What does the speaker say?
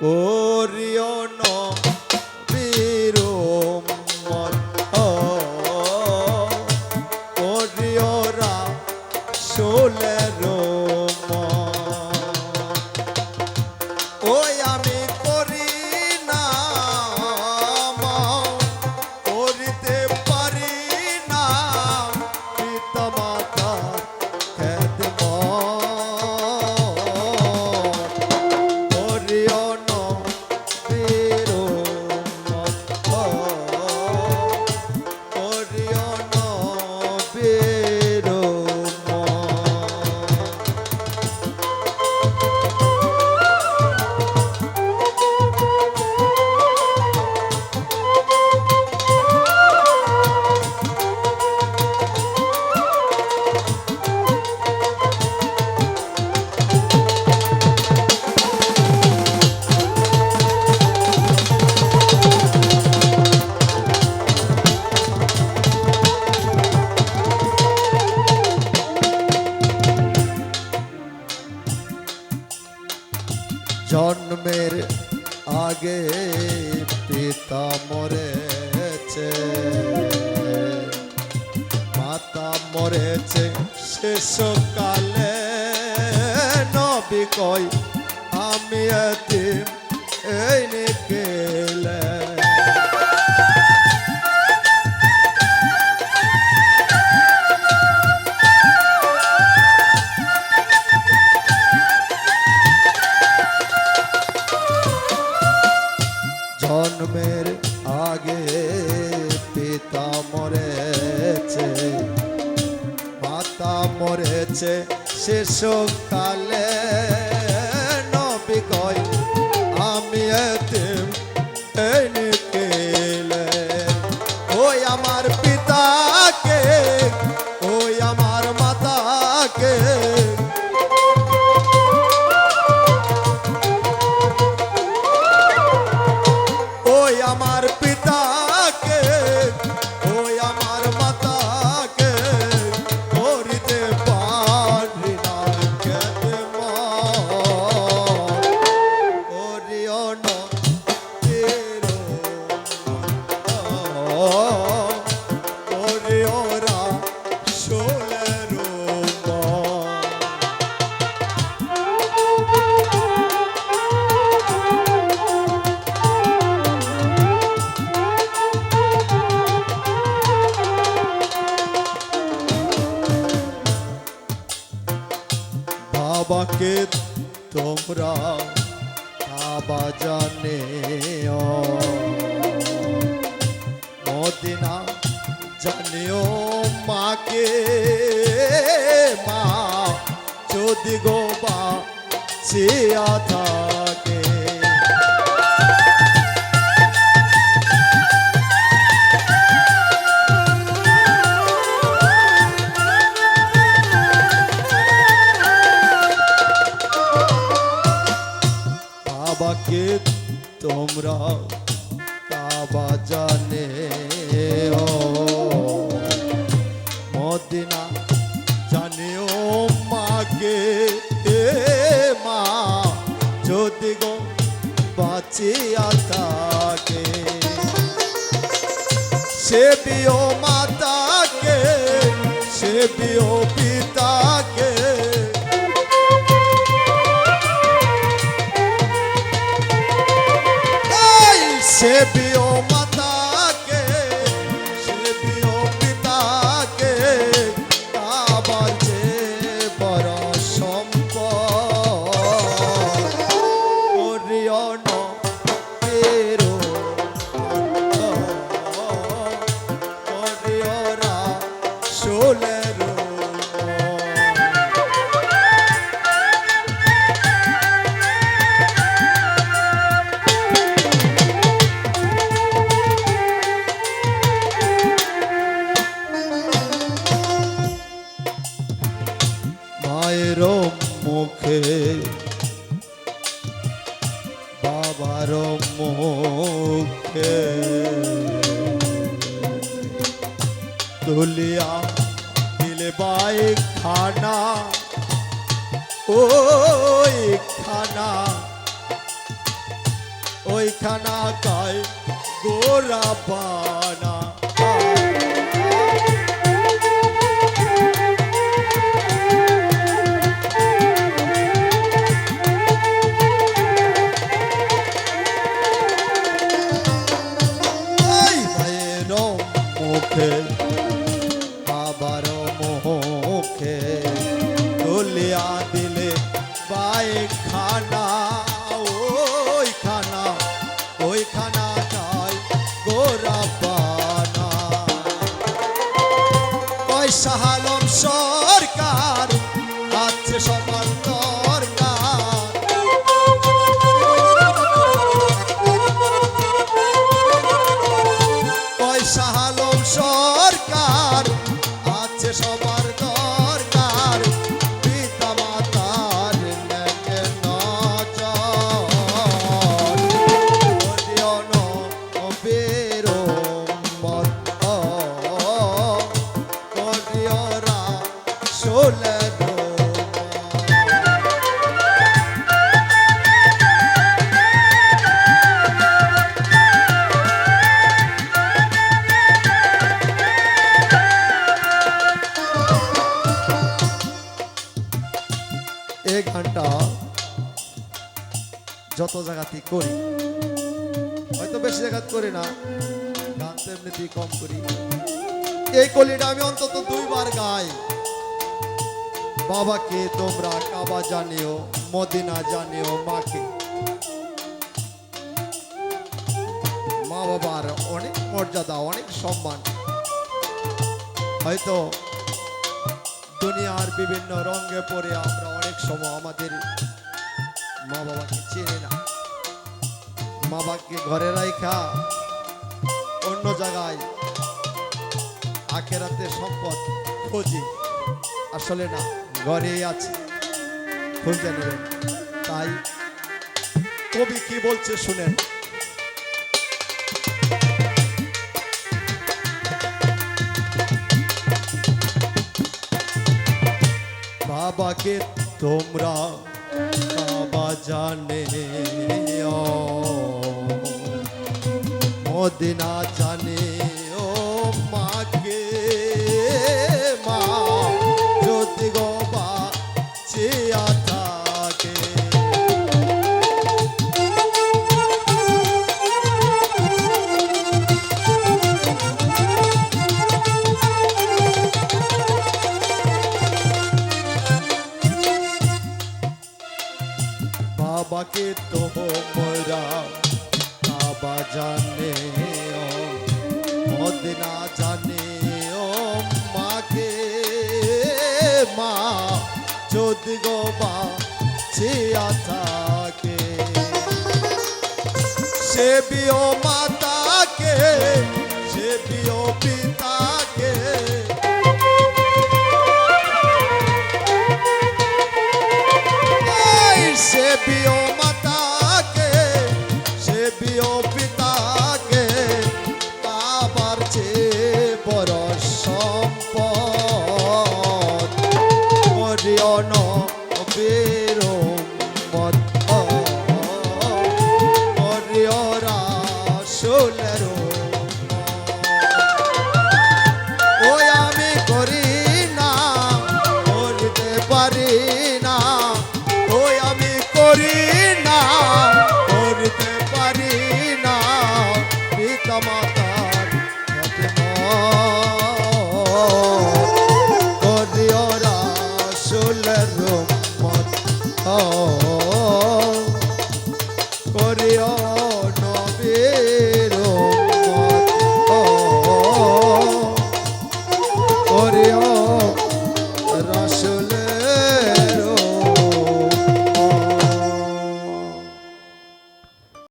করিও নবীর জন্মের আগে পিতা মরেছে। মাতা মরেছে শেষকালে। নবী কই আমি এতিম এই নিকেলে জন্মের আগে পিতা মরেছে। মাতা মরেছে শেষকালে তোমরা বাবা জানে মদিনা জানিও মাকে মা যদি গো বা চিয়া জানে ও মদিনা জানে ও মাকে, এ মা, যদি গো বাঁচিয়া থাকে। সে বিও মাতাকে, সে বিও পিতাকে। এই বাবার মুখে। তুলিয়া দিলে বাই খানা ওই খানা ওইখানা গায় গোরা মুখে বাবার মুখে তুলিয়া দিলে বাই খানা ওই খানা ওই গোরা পানা পয়সা সরকার জায়গাতেই করি। হয়তো বেশি জায়গাত করি না, গান তো এমনিতেই কম করি। এই কলিটা আমি অন্তত দুইবার গাই। বাবাকে তোমরা কাবা জানিও, মদিনা জানিও মাকে। মা বাবার অনেক মর্যাদা, অনেক সম্মান। হয়তো দুনিয়ার বিভিন্ন রঙে পড়ে আমরা অনেক সময় আমাদের মা বাবাকে চেনে না। মা বাবাকে ঘরে রাখা অন্য জায়গায় আখেরাতে সম্পদ খুঁজি। আসলে না, ঘরেই আছে। খুঁজে নেবেন তাই কবি কি বলছে শুনেন। বাবাকে তোমরা বাবা জানে মদিনা জানে ও মা গো বা চেয়া থাকে সে বিও মাতাকে সে বিও পারি না। ওই আমি করি না করিও